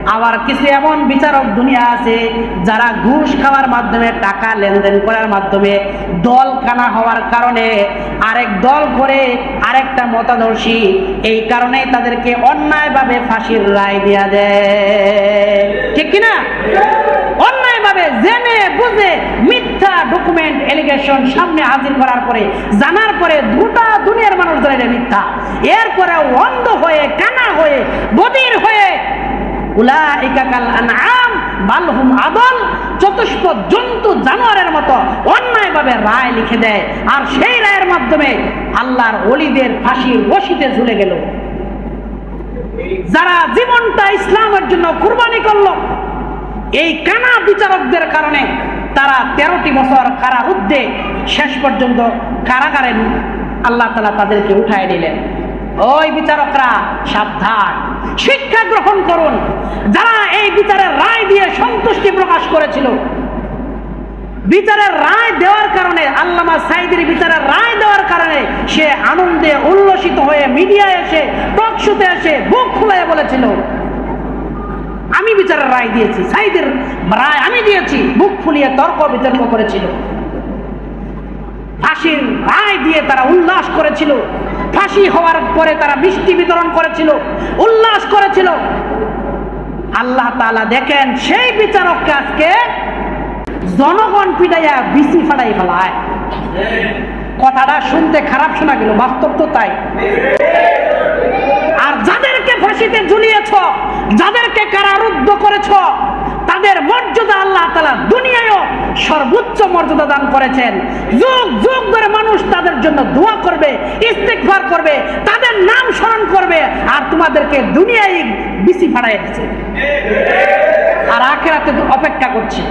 আবার কিছু এমন বিচারক দুনিয়া আছে যারা ঘুষ খাওয়ার মাধ্যমে, টাকা লেনদেন করার মাধ্যমে দল কানা হওয়ার কারণে আরেক দল করে আরেকটা মতাদর্শী, এই কারণেই তাদেরকে অন্যায়ভাবে ফাঁসির রায় দেয়া দেয় ঠিক কিনা? অন্যায়ভাবে জেনে বুঝে মিথ্যা ডকুমেন্ট এলিগেশন সামনে হাজির করার পরে, জানার পরে দুটা দুনিয়ার মানুষ ধরে মিথ্যা। এরপরে অন্ধ হয়ে, কানা হয়ে জন্তু জানোয়ারের মতো রায় লিখে দেয়। আর সেই রায়ের মাধ্যমে আল্লাহর রশিতে ঝুলে গেল। যারা জীবনটা ইসলামের জন্য কুরবানি করল, এই কানা বিচারকদের কারণে তারা তেরোটি বছর কারারুদ্ধে শেষ পর্যন্ত কারাগারে আল্লাহ তালা তাদেরকে উঠায় নিলেন। ওই বিচারকরা সাবধান। শিক্ষা গ্রহণ করুন যারা এই বিচারের রায় দিয়ে সন্তুষ্টি প্রকাশ করেছিল। বিচারের রায় দেওয়ার কারণে, আল্লামা সাইদের বিচারের রায় দেওয়ার কারণে সে আনন্দে উল্লসিত হয়ে মিডিয়ায় এসে, টক শুতে এসে বুক খুলে বলেছিল, আমি বিচারের রায় দিয়েছি, সাইদের রায় আমি দিয়েছি। বুক ফুলিয়ে তর্ক বিতর্ক করেছিল। ফাঁসির রায় দিয়ে তারা উল্লাস করেছিল। ফাঁসি হওয়ার পরে তারা মিষ্টি বিতরণ করেছিল, উল্লাস করেছিল। আল্লাহ তাআলা দেখেন, সেই বিচারককে আজকে জনগণ পিটাইয়া বিসি ফাটাই ফেলায়। কথাটা শুনতে খারাপ শোনা গেল, বাস্তব তো তাই। আর যাদেরকে ফাঁসিতে ঝুলিয়েছ, যাদেরকে কারারুদ্ধ করেছ, তাদের মর্যাদা আল্লাহ তালা দুনিয়ায়ও সর্বোচ্চ মর্যাদা দান করেছেন। যুগ যুগ ধরে মানুষ তাদের জন্য দোয়া করবে ইস্তেকবার করবে তাদের নাম স্মরণ করবে তোমাদেরকে দুনিয়ায় বিসি ফাড়াই দিচ্ছে আর আখেরাতে অপেক্ষা করছে।